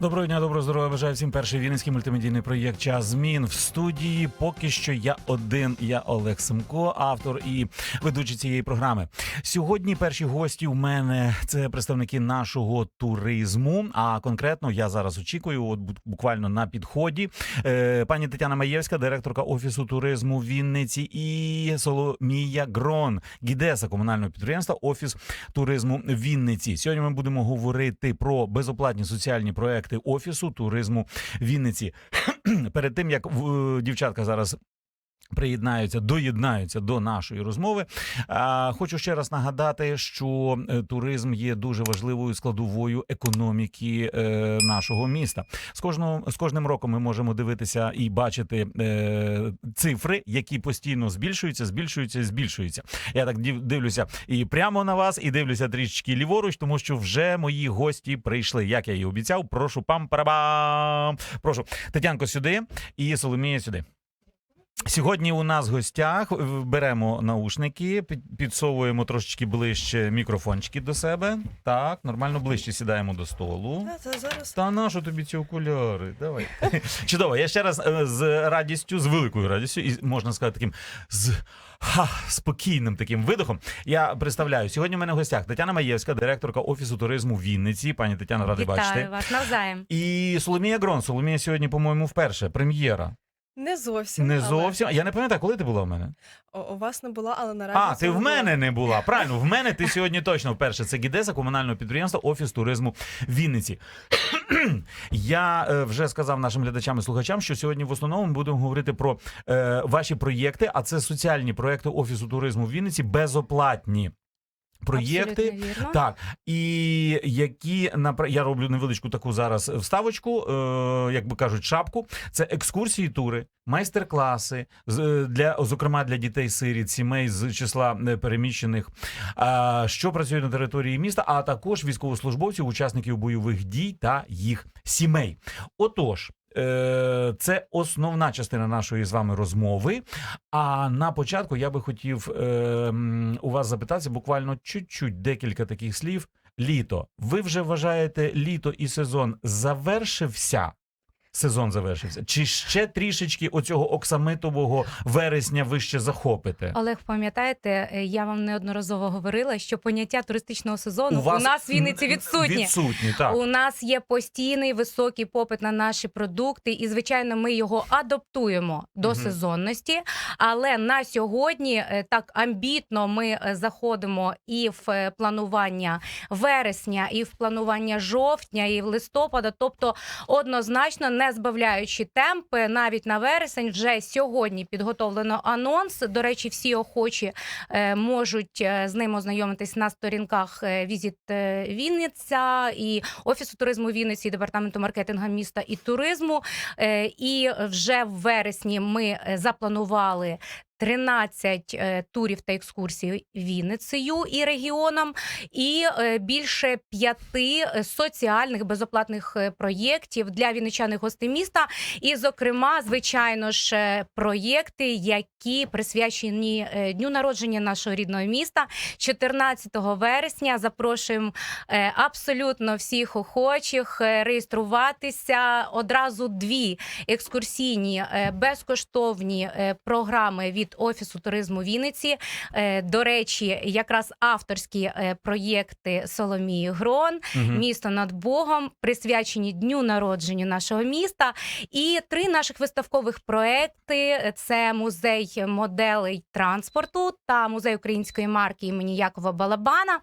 Доброго дня, доброго здоров'я. Бажаю всім перший вінницький мультимедійний проєкт Час змін в студії. Поки що я один. Я Олег Семко, автор і ведучий цієї програми. Сьогодні перші гості у мене це представники нашого туризму. А конкретно я зараз очікую, от буквально на підході. Е, пані Тетяна Маєвська, директорка офісу туризму Вінниці, і Соломія Грон, гідеса комунального підприємства Офіс туризму Вінниці. Сьогодні ми будемо говорити про безоплатні соціальні проекти офісу туризму Вінниці. Перед тим як в- дівчатка зараз. Приєднаються, доєднаються до нашої розмови. Хочу ще раз нагадати, що е, туризм є дуже важливою складовою економіки е, нашого міста. З кожного з кожним роком ми можемо дивитися і бачити е, цифри, які постійно збільшуються, збільшуються, збільшуються. Я так див- дивлюся і прямо на вас, і дивлюся трішечки ліворуч, тому що вже мої гості прийшли. Як я і обіцяв, прошу пам парабам Прошу Тетянко сюди і Соломія сюди. Сьогодні у нас в гостях беремо наушники, під- підсовуємо трошечки ближче мікрофончики до себе. Так, нормально ближче сідаємо до столу. Та, нащо тобі ці окуляри? Давай. Чудово. Я ще раз е, з радістю, з великою радістю, і можна сказати, таким з ха, спокійним таким видохом. Я представляю. Сьогодні в мене в гостях Тетяна Маєвська, директорка офісу туризму в Вінниці. Пані Тетяна, радий Вітаю бачити. вас навзаєм. І Соломія Грон. Соломія сьогодні, по-моєму, вперше. Прем'єра. Не зовсім. Не але- зовсім. Я не пам'ятаю, коли ти була в мене. О, у вас не була, але наразі. А, ти в мене не була. Правильно, в мене ти сьогодні точно вперше. Це гідеса комунального підприємства Офіс туризму Вінниці. Я е, вже сказав нашим глядачам і слухачам, що сьогодні в основному ми будемо говорити про е, ваші проєкти, а це соціальні проєкти Офісу туризму в Вінниці, безоплатні. Проєкти, так, і які я роблю невеличку таку зараз вставочку, е, як би кажуть, шапку. Це екскурсії, тури, майстер-класи для, зокрема для дітей сиріт, сімей з числа е, переміщених, що працює на території міста, а також військовослужбовців, учасників бойових дій та їх сімей. Отож. Е, Це основна частина нашої з вами розмови. А на початку я би хотів е, у вас запитатися буквально чуть-чуть декілька таких слів. Літо. Ви вже вважаєте літо і сезон завершився? Сезон завершився. Чи ще трішечки оцього оксамитового вересня ви ще захопите? Олег, пам'ятаєте, е, я вам неодноразово говорила, що поняття туристичного сезону у, вас нас в Вінниці відсутні. Відсутні, так. У нас є постійний високий попит на наші продукти, і звичайно, ми його адаптуємо до Мгм. сезонності. Але на сьогодні е, так амбітно ми е, заходимо і в планування вересня, і в планування жовтня, і в листопада. Тобто, однозначно, не збавляючи темпи, навіть на вересень, вже сьогодні підготовлено анонс. До речі, всі охочі е, можуть е, з ним ознайомитись на сторінках Візіт е, Вінниця і Офісу туризму Вінниці, і департаменту маркетингу міста і туризму. І вже в вересні ми запланували. 13 е, турів та екскурсій Вінницею і регіоном, і е, більше п'яти е, соціальних безоплатних проєктів для вінничан і гостей міста. І, зокрема, звичайно ж, проєкти, які присвячені дню народження нашого рідного міста. 14 вересня запрошуємо абсолютно всіх охочих реєструватися. Одразу дві екскурсійні безкоштовні програми від офісу туризму Вінниці. Е, До речі, якраз авторські е, проєкти Соломії Грон, місто над Богом, присвячені дню народження нашого міста. І три наших виставкових проекти: це музей моделей транспорту та музей української марки імені Якова Балабана.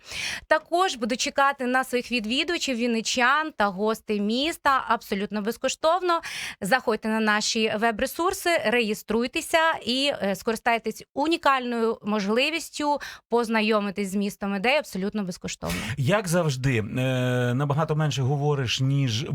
Також буду чекати на своїх відвідувачів, вінничан та гостей міста абсолютно безкоштовно. Заходьте на наші веб-ресурси, реєструйтеся і е, скористайтесь унікальною можливістю познайомитись з містом ідей абсолютно безкоштовно. Як завжди, е, набагато менше говориш, ніж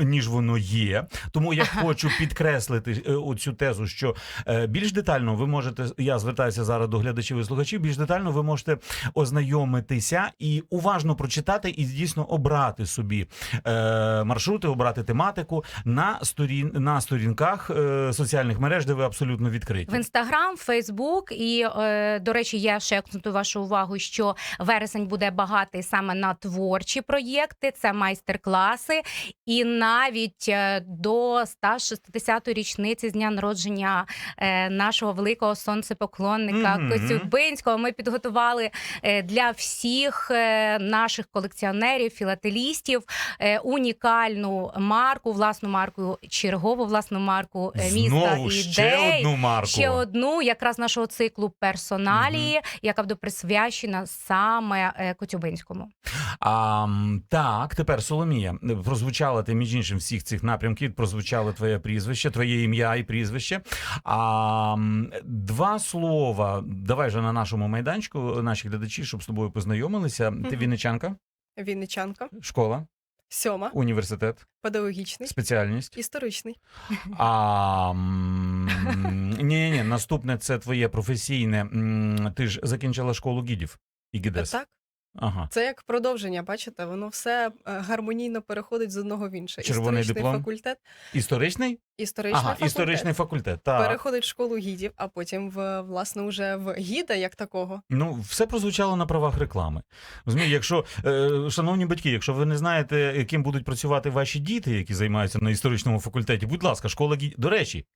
ніж воно є. Тому я хочу підкреслити е, оцю тезу, що е, більш детально ви можете. Я звертаюся зараз до глядачів і слухачів. Більш детально ви можете ознайомитися і уважно прочитати, і дійсно обрати собі е, маршрути, обрати тематику на сторін на сторінках е, соціальних мереж, де ви абсолютно відкриті. В інстаграм, Фейсбук. І, е, до речі, я ще акцентую вашу увагу, що вересень буде багатий саме на творчі проєкти, це майстер-класи, і навіть е, до 160-ї річниці з дня народження е, нашого великого сонцепоклонника Мгм. Коцюбинського ми підготували для всіх наших колекціонерів, філателістів унікальну марку, власну марку, чергову власну марку міста Знову ідей. ще одну марку. Ще одну, якраз нашого циклу персоналії, яка буде присвячена саме е, Коцюбинському. А, так, тепер Соломія. Прозвучала ти між іншим всіх цих напрямків, прозвучало твоє прізвище, твоє ім'я і прізвище. А, два слова. Давай же на нашому майданчику, наші глядачі, щоб з тобою познайомилися. Ти вінничанка, Вінничанка, школа, сьома, університет, педагогічний, спеціальність. історичний. А ні, ні, наступне це твоє професійне. Ти ж закінчила школу гідів і гідес. Так, Ага. це як продовження, бачите, воно все е, гармонійно переходить з одного в інше. Червоний історичний диплом? факультет, Історичний? історичний ага, факультет. історичний факультет. Так. Переходить в школу гідів, а потім в власне уже в гіда як такого. Ну, все прозвучало на правах реклами. Розумієте, якщо, е, шановні батьки, якщо ви не знаєте, яким будуть працювати ваші діти, які займаються на історичному факультеті, будь ласка, школа гідів. До речі,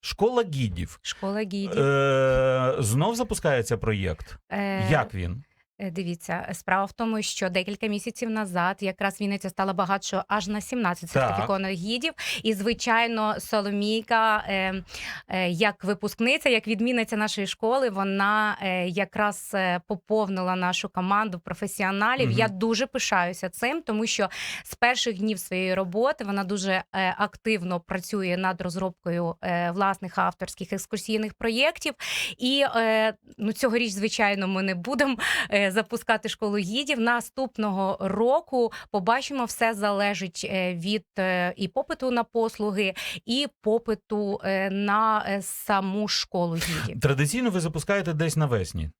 школа гідів. Школа гідів. Е, знов запускається проєкт. Е, Як він? Е, Дивіться, справа в тому, що декілька місяців назад якраз Вінниця стала багатшою аж на 17 сертифікованих гідів. І, звичайно, Соломійка, е, е, як випускниця, як відмінниця нашої школи, вона е, якраз е, поповнила нашу команду професіоналів. Мгм. Я дуже пишаюся цим, тому що з перших днів своєї роботи вона дуже е, активно працює над розробкою е, власних авторських екскурсійних проєктів. І е, ну, цьогоріч, звичайно, ми не будемо е, запускати школу гідів. Наступного року побачимо, все залежить е, від е, і попиту на послуги, і попиту е, на саму школу гідів. Традиційно ви запускаєте десь навесні.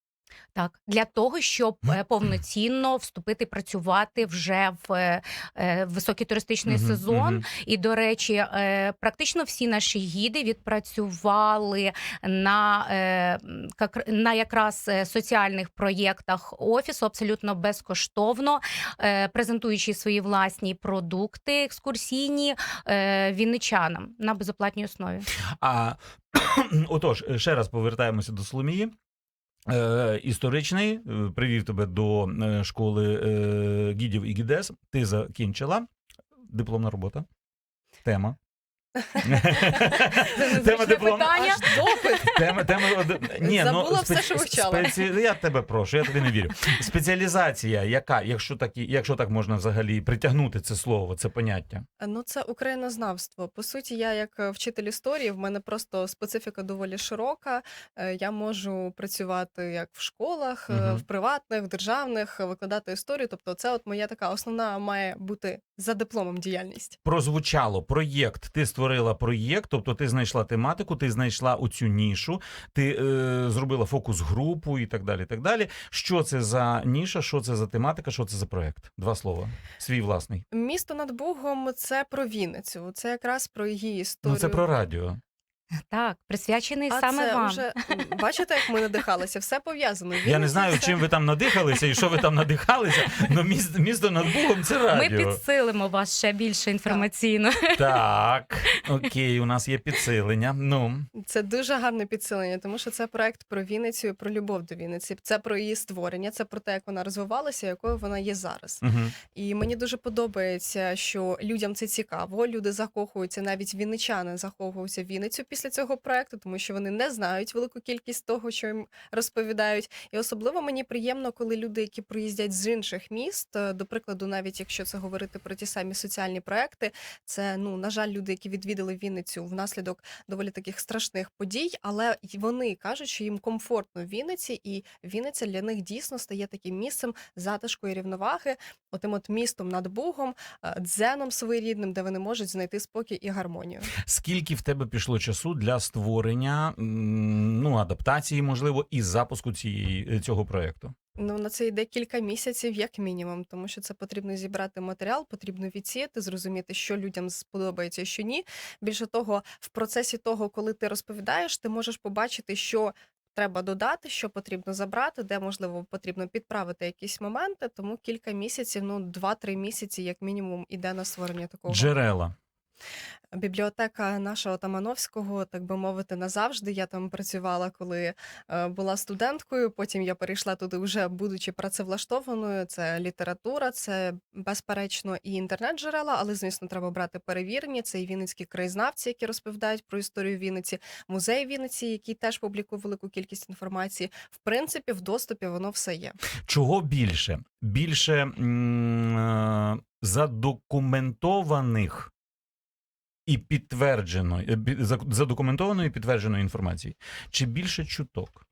Так, для того, щоб е, повноцінно вступити працювати вже в е, е, високий туристичний Мгм, сезон. мгм. І до речі, е, практично всі наші гіди відпрацювали на, е, как- на якраз соціальних проєктах офісу абсолютно безкоштовно, е, презентуючи свої власні продукти екскурсійні е, вінничанам на безоплатній основі. А отож, ще раз повертаємося до Соломії. Е, історичний е, привів тебе до е, школи гідів і гідес. Ти закінчила дипломна робота. Тема. Тема диплом. питання. Тема, тема ні, Забула ну, все, що вивчала. спеці- Я тебе прошу, я тобі не вірю. Спеціалізація, яка, якщо так, і- якщо так можна взагалі притягнути це слово, це поняття. Ну, це українознавство. По суті, я як е, вчитель історії, в мене просто специфіка доволі широка. Е, Я можу працювати як в школах, Мгм. в приватних, в державних, викладати історію. Тобто, це от моя така основна має бути за дипломом діяльність. прозвучало проєкт. Ти створила проєкт, тобто ти знайшла тематику, ти знайшла оцю нішу, ти е, зробила фокус-групу і так далі. так далі. Що це за ніша, що це за тематика, що це за проєкт? Два слова. Свій власний. Місто над Бугом це про Вінницю. Це якраз про її історію. Ну це про радіо. Так, присвячений а саме це вам. вже м, бачите, як ми надихалися. Все пов'язано. Я не Вінниця знаю, це- чим ви там надихалися і що ви там надихалися. але місто, місто над Бугом це Ми радіо. підсилимо вас ще більше інформаційно. Так, окей, у нас є підсилення. Ну Це дуже гарне підсилення, тому що це проект про Вінницю, і про любов до Вінниці. Це про її створення, це про те, як вона розвивалася, якою вона є зараз. угу. І мені дуже подобається, що людям це цікаво. Люди закохуються, навіть вінничани закохуються в Вінницю після цього проекту, тому що вони не знають велику кількість того, що їм розповідають. І особливо мені приємно, коли люди, які приїздять з інших міст, е, до прикладу, навіть якщо це говорити про ті самі соціальні проекти, це ну на жаль, люди, які відвідали Вінницю внаслідок доволі таких страшних подій, але вони кажуть, що їм комфортно в Вінниці, і Вінниця для них дійсно стає таким місцем затишку і рівноваги. Отим от містом над Богом, е, дзеном своєрідним, де вони можуть знайти спокій і гармонію. Скільки в тебе пішло часу для створення ну адаптації, можливо, і запуску цієї цього проекту? Ну, на це йде кілька місяців, як мінімум, тому що це потрібно зібрати матеріал, потрібно відсіяти, зрозуміти, що людям сподобається, що ні. Більше того, в процесі того, коли ти розповідаєш, ти можеш побачити, що треба додати, що потрібно забрати, де можливо потрібно підправити якісь моменти. Тому кілька місяців, ну 2-3 місяці, як мінімум, іде на створення такого. Джерела. Бібліотека нашого Тамановського, так би мовити, назавжди. Я там працювала, коли е, була студенткою. Потім я перейшла туди, вже будучи працевлаштованою. Це література, це безперечно і інтернет-джерела, але звісно, треба брати перевірені. Це і вінницькі краєзнавці, які розповідають про історію Вінниці, музей Вінниці, який теж публікує велику кількість інформації. В принципі, в доступі воно все є. Чого більше? Більше е, задокументованих і підтверджено е, задокументованої підтвердженої інформації, чи більше чуток?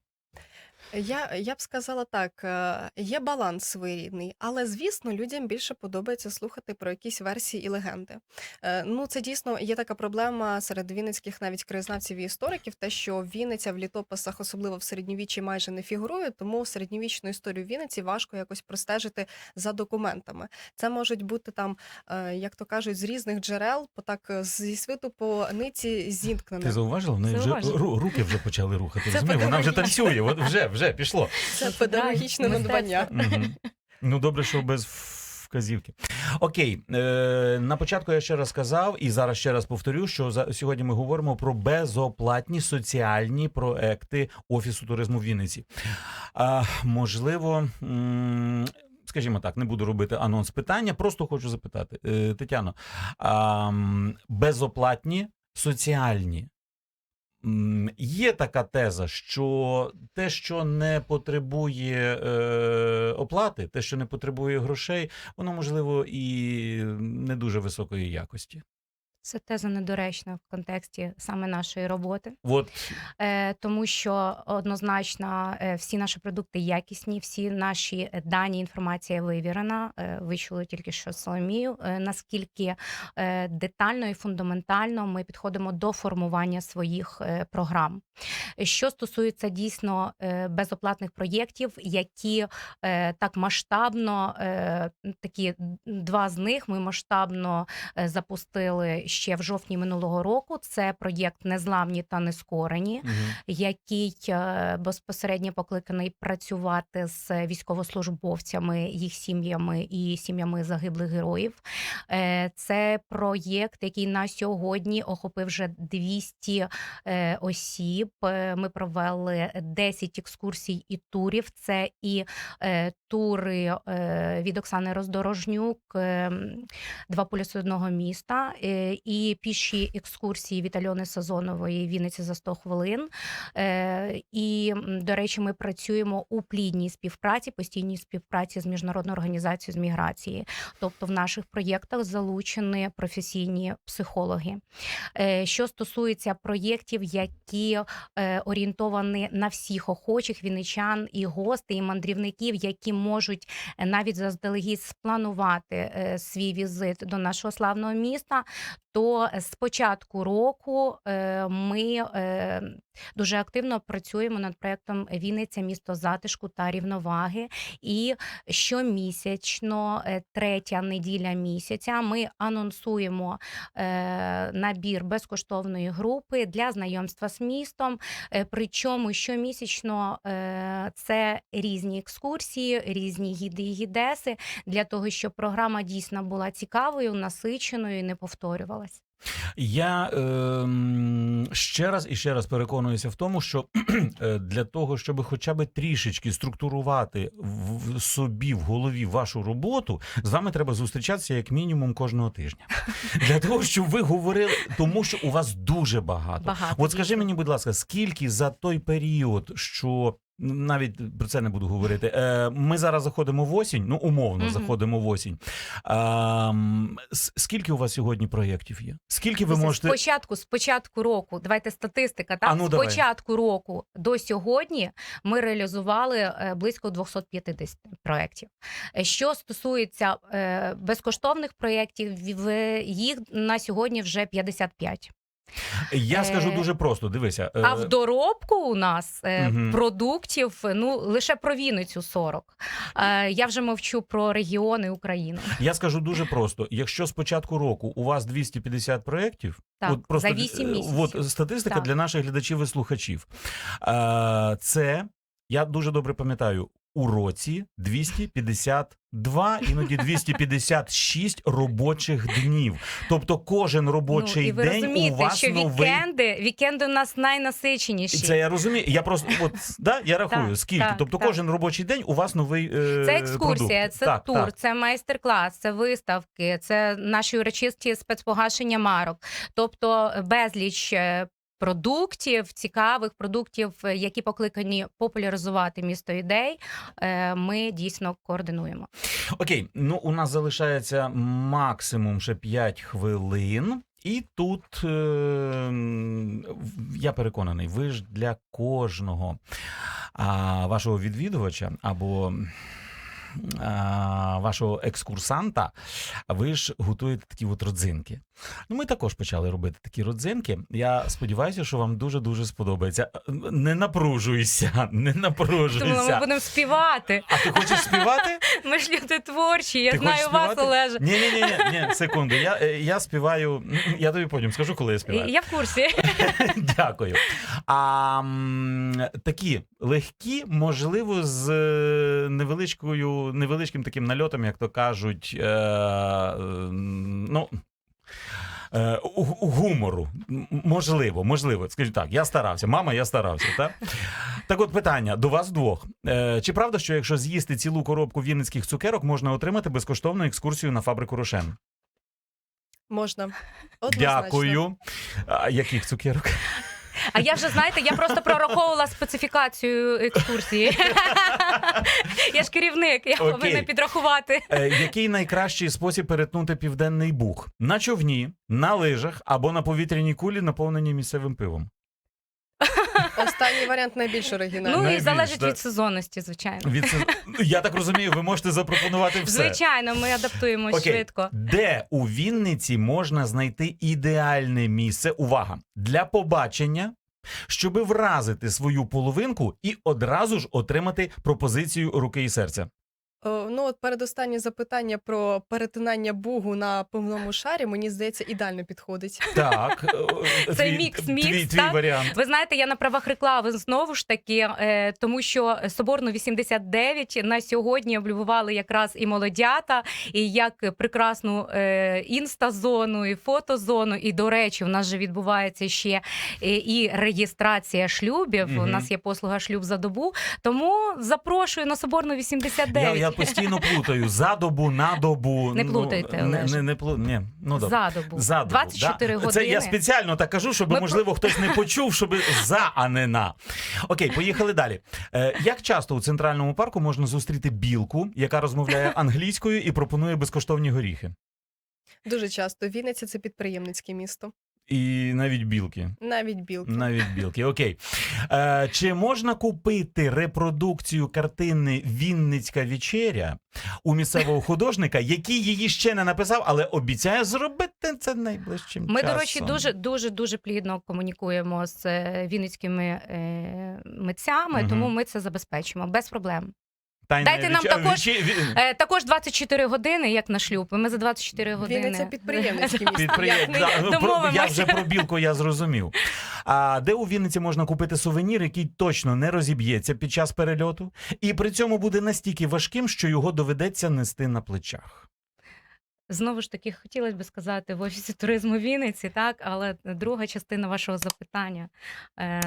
Я, я б сказала так: е, є баланс своєрідний, але звісно, людям більше подобається слухати про якісь версії і легенди. Е, Ну, це дійсно є така проблема серед вінницьких навіть краєзнавців і істориків, те, що Вінниця в літописах, особливо в середньовіччі, майже не фігурує, тому середньовічну історію Вінниці важко якось простежити за документами. Це можуть бути там, е, як то кажуть, з різних джерел, по так е, зі світу по ниці зіткнене. Ти зауважила? В неї вже Зауважила. ру- руки вже почали рухати. Це Розумієш? Вона вже педагогічно. танцює, от вже, вже пішло. Це педагогічне надбання. Ну, добре, що без вказівки. Окей, е, на початку я ще раз сказав, і зараз ще раз повторю, що за сьогодні ми говоримо про безоплатні соціальні проекти Офісу туризму в Вінниці. А, можливо. м, Скажімо так, не буду робити анонс питання, просто хочу запитати. Е, Тетяно, а, безоплатні соціальні. Є така теза, що те, що не потребує е, оплати, те, що не потребує грошей, воно можливо і не дуже високої якості. Це теза недоречна в контексті саме нашої роботи. От Е, тому що однозначно е, всі наші продукти якісні, всі наші е, дані, інформація вивірена. Е, ви чули тільки що Соломію. Е, наскільки е, детально і фундаментально ми підходимо до формування своїх е, програм. Що стосується дійсно е, безоплатних проєктів, які е, так масштабно, е, такі два з них ми масштабно е, запустили ще в жовтні минулого року. Це проєкт Незламні та нескорені який е, безпосередньо покликаний працювати з військовослужбовцями, їх сім'ями і сім'ями загиблих героїв. Е, Це проєкт, який на сьогодні охопив вже 200 е, осіб. Ми провели 10 екскурсій і турів. Це і тури від Оксани Роздорожнюк, е, два полюси одного міста, і піші екскурсії від Альони Сазонової Вінниці за 100 хвилин. Е, І, до речі, ми працюємо у плідній співпраці, постійній співпраці з міжнародною організацією з міграції. Тобто в наших проєктах залучені професійні психологи. Е, Що стосується проєктів, які е, орієнтовані на всіх охочих вінничан і гостей, і мандрівників, які можуть навіть заздалегідь спланувати свій візит до нашого славного міста, то з початку року е, ми е, дуже активно працюємо над проектом Вінниця місто затишку та рівноваги. І щомісячно, е, третя неділя місяця, ми анонсуємо набір безкоштовної групи для знайомства з містом. Причому щомісячно це різні екскурсії, різні гіди і гідеси для того, щоб програма дійсно була цікавою, насиченою і не повторювалась. Я ем, ще раз і ще раз переконуюся в тому, що е, для того, щоб хоча б трішечки структурувати в в собі в голові вашу роботу, з вами треба зустрічатися як мінімум кожного тижня. Для того, щоб ви говорили, тому що у вас дуже багато. Багато, От скажи мені, будь ласка, скільки за той період, що навіть про це не буду говорити. Е, ми зараз заходимо в осінь, ну умовно Мгм. заходимо в осінь. С- скільки у вас сьогодні проєктів є? Скільки ви можете. початку, з початку року, давайте статистика. Так А ну, з давай. початку року до сьогодні ми реалізували е, близько 250 проєктів. Е, Що стосується е, безкоштовних проєктів, їх на сьогодні вже 55. Я скажу Е, дуже просто. Дивися. е, А в доробку у нас Мгм. продуктів ну лише про Вінницю 40. Е, я вже мовчу про регіони України. Я скажу дуже просто: якщо з початку року у вас 250 проєктів, Так, от просто за 8 е, місяців. От статистика Так. для наших глядачів і слухачів. Це я дуже добре пам'ятаю. У році 252, іноді 256 робочих днів. Тобто кожен робочий ну, і ви день розумієте, у вас що новий. вікенди, вікенди у нас найнасиченіші. Це я розумію. Я просто от да, я рахую, Так, скільки. так, тобто так. кожен робочий день у вас новий е, Це екскурсія, продукт. це так, тур, Так. це майстер-клас, це виставки, це наші урочисті спецпогашення марок. Тобто безліч. е, Продуктів, цікавих продуктів, е, які покликані популяризувати місто ідей, е, ми дійсно координуємо. Окей, ну у нас залишається максимум ще 5 хвилин. І тут е, я переконаний, ви ж для кожного вашого відвідувача або вашого екскурсанта, ви ж готуєте такі от родзинки. Ну, ми також почали робити такі родзинки. Я сподіваюся, що вам дуже дуже сподобається. Не напружуйся, не Тому ми будемо співати. А ти хочеш співати? Ми ж люди творчі. Я Ти знаю вас? Олеже. Ні, ні, ні, ні, секунду. Я, е, я співаю. Я тобі потім скажу, коли я співаю. Я в курсі. Дякую. А такі легкі, можливо, з е, невеличким таким нальотом, як то кажуть, е, ну. е, Гумору, можливо, можливо, скажіть так, я старався. Мама, я старався. Так, так от питання до вас двох. Е, Чи правда, що якщо з'їсти цілу коробку вінницьких цукерок, можна отримати безкоштовну екскурсію на фабрику Рошен? Можна. Однозначно. Дякую. А яких цукерок? А я вже знаєте, я просто прораховувала специфікацію екскурсії. Я ж керівник, я Окей. повинна підрахувати. Е, який найкращий спосіб перетнути південний буг? На човні, на лижах або на повітряній кулі, наповненій місцевим пивом? Останній варіант найбільш оригінальний. Ну і Найбільш, залежить да. від сезонності, звичайно. Від це- Я так розумію, ви можете запропонувати все. Звичайно, ми адаптуємось Окей. швидко. Де у Вінниці можна знайти ідеальне місце? Увага! Для побачення, щоби вразити свою половинку і одразу ж отримати пропозицію руки і серця. О, ну от передостаннє запитання про перетинання бугу на повному шарі, мені здається, ідеально підходить. Так, е, Це мікс-мікс, твій, твій варіант. Ви знаєте, я на правах реклами знову ж таки, е, тому що Соборну 89 на сьогодні облюбували якраз і молодята, і як прекрасну е, інста-зону, і фотозону. І до речі, у нас же відбувається ще е, і реєстрація шлюбів. У нас є послуга шлюб за добу. Тому запрошую на Соборну 89. Я, я постійно плутаю за добу, на добу. Не Ну, плутайте, не, не, не плу... Ні, ну добре. за добу. За добу, 24 да. години. Це я спеціально так кажу, щоб, Ми можливо, хтось не почув, щоб за, а не на. Окей, поїхали далі. Е, як часто у центральному парку можна зустріти білку, яка розмовляє англійською і пропонує безкоштовні горіхи? Дуже часто Вінниця це підприємницьке місто, І навіть білки. навіть білки. Навіть білки, окей. Е, чи можна купити репродукцію картини Вінницька вечеря у місцевого художника, який її ще не написав, але обіцяє зробити це найближчим Ми, часом? до речі, дуже дуже дуже плідно комунікуємо з е, вінницькими е, митцями, Мгм. тому ми це забезпечимо без проблем. Тайне Дайте нам також- Е, також 24 години, як на шлюб. і Ми за 24 години. Вінниця підприємницьке місто. Підприєм... Да, ну, про- я вже про білку я зрозумів. А де у Вінниці можна купити сувенір, який точно не розіб'ється під час перельоту, і при цьому буде настільки важким, що його доведеться нести на плечах? Знову ж таки, хотілося б сказати в офісі туризму Вінниці, так, але друга частина вашого запитання е,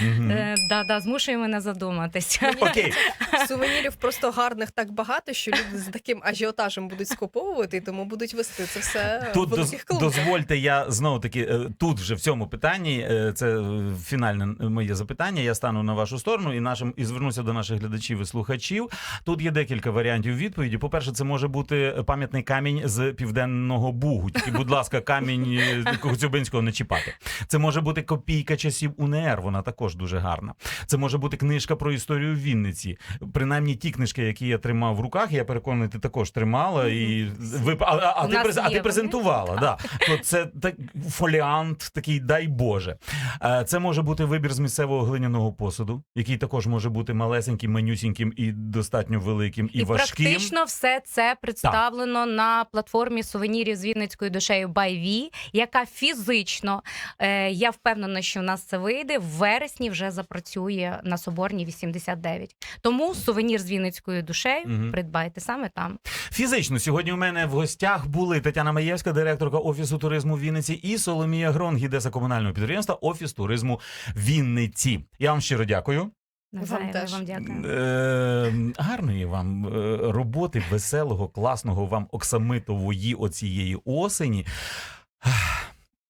е, да, да, змушує мене задуматися. Окей, Сувенірів просто гарних так багато, що люди з таким ажіотажем будуть скуповувати, і тому будуть вести це все Тут в доз, клубах. дозвольте, я знову таки е, тут вже в цьому питанні. е, Це фінальне моє запитання. Я стану на вашу сторону і нашим і звернуся до наших глядачів і слухачів. Тут є декілька варіантів відповіді. По перше, це може бути пам'ятний камінь з південного бугу. Тільки, будь ласка, камінь е, Коцюбинського не чіпати. Це може бути копійка часів УНР. Вона також дуже гарна. Це може бути книжка про історію Вінниці. Принаймні ті книжки, які я тримав в руках, я переконаний, ти також тримала. І ви а, а, а ти през- а ти презентувала. Да. То це так фоліант, такий дай Боже. Е, Це може бути вибір з місцевого глиняного посуду, який також може бути малесеньким, менюсіньким і достатньо великим і, І важким. практично все це представлено на платформі сувенірів з Вінницькою душею ByV, яка фізично, е, я впевнена, що в нас це вийде, в вересні вже запрацює на Соборній 89. Тому сувенір з Вінницькою душею Мгм. придбайте саме там. Фізично сьогодні у мене в гостях були Тетяна Маєвська, директорка офісу туризму в Вінниці, і Соломія Грон, гідеса комунального підприємства Офіс туризму Вінниці. Я вам щиро дякую. Навзаєм, теж. вам дякую. Е, гарної вам е, роботи, веселого, класного вам оксамитової оцієї осені.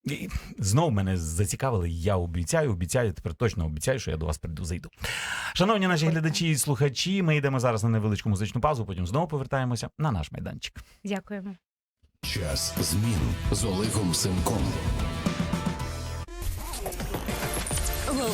І Знов мене зацікавили. Я обіцяю, обіцяю, тепер точно обіцяю, що я до вас прийду, зайду. Шановні наші глядачі і слухачі, ми йдемо зараз на невеличку музичну паузу, потім знову повертаємося на наш майданчик. Дякуємо. Час змін з Олегом Семком.